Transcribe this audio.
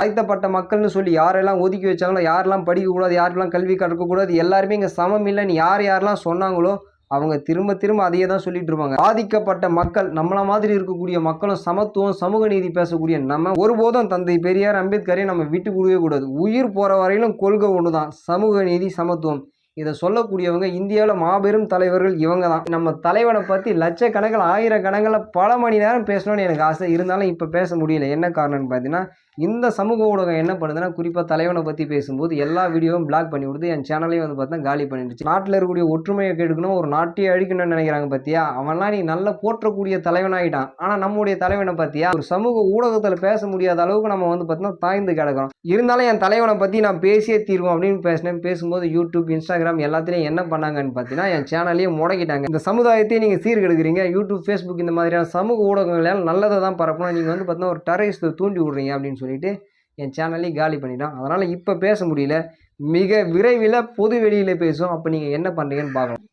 தாழ்த்தப்பட்ட மக்கள்னு சொல்லி யாரெல்லாம் ஒதுக்கி வச்சாங்களோ யாரெல்லாம் படிக்கக்கூடாது யாரெல்லாம் கல்வி கற்கக்கூடாது எல்லாருமே இங்கே சமம் இல்லைன்னு யார் யாரெல்லாம் சொன்னாங்களோ அவங்க திரும்ப திரும்ப அதையே தான் சொல்லிட்டு இருப்பாங்க. பாதிக்கப்பட்ட மக்கள் நம்மள மாதிரி இருக்கக்கூடிய மக்களும் சமத்துவம் சமூக நீதி பேசக்கூடிய நம்ம ஒருபோதும் தந்தை பெரியார் அம்பேத்கரை நம்ம விட்டு கொடுக்கவே கூடாது. உயிர் போகிற வரையிலும் கொள்கை ஒன்று தான் சமூக நீதி சமத்துவம். இதை சொல்லக்கூடியவங்க இந்தியாவில் மாபெரும் தலைவர்கள் இவங்க தான் நம்ம தலைவனை பற்றி லட்சக்கணக்கில் ஆயிரக்கணக்கில் பல மணி நேரம் பேசணும்னு எனக்கு ஆசை. இருந்தாலும் இப்போ பேச முடியல. என்ன காரணம்னு பார்த்தீங்கன்னா இந்த சமூக ஊடகம் என்ன பண்ணுதுன்னா குறிப்பாக தலைவனை பற்றி பேசும்போது எல்லா வீடியோவும் பிளாக் பண்ணி கொடுத்து என் சேனலையும் வந்து பார்த்தா காலி பண்ணிடுச்சு. நாட்டில் இருக்கக்கூடிய ஒற்றுமையை கெடுக்கணும் ஒரு நாட்டையே அழிக்கணும்னு நினைக்கிறாங்க பார்த்தியா அவன்லாம் நீ நல்ல போற்றக்கூடிய தலைவனாகிட்டான் ஆனால் நம்முடைய தலைவனை பார்த்தியா ஒரு சமூக ஊடகத்தில் பேச முடியாத அளவுக்கு நம்ம வந்து பார்த்தீங்கன்னா தாய்ந்து கிடக்கிறோம். இருந்தாலும் என் தலைவனை பற்றி நான் பேசியே தீர்வோம் அப்படின்னு பேசினேன். பேசும்போது யூடியூப் இன்ஸ்டாகிராம் இன்ஸ்டாகிராம் எல்லாத்துலேயும் என்ன பண்ணாங்கன்னு பார்த்தீங்கன்னா என் சேனலையே முடக்கிட்டாங்க. இந்த சமுதாயத்தையும் நீங்கள் சீர்கெடுக்கிறீங்க. யூடியூப் ஃபேஸ்புக் இந்த மாதிரியான சமூக ஊடகங்களால் நல்லதை தான் பரப்பணும். நீங்கள் வந்து பார்த்தீங்கன்னா ஒரு டெரரிஸ்ட்டை தூண்டி விடுறீங்க அப்படின்னு சொல்லிட்டு என் சேனலையும் காலி பண்ணிட்டான். அதனால் இப்போ பேச முடியல. மிக விரைவில் பொது வெளியில் பேசும் அப்போ நீங்கள் என்ன பண்ணுறீங்கன்னு பார்க்கலாம்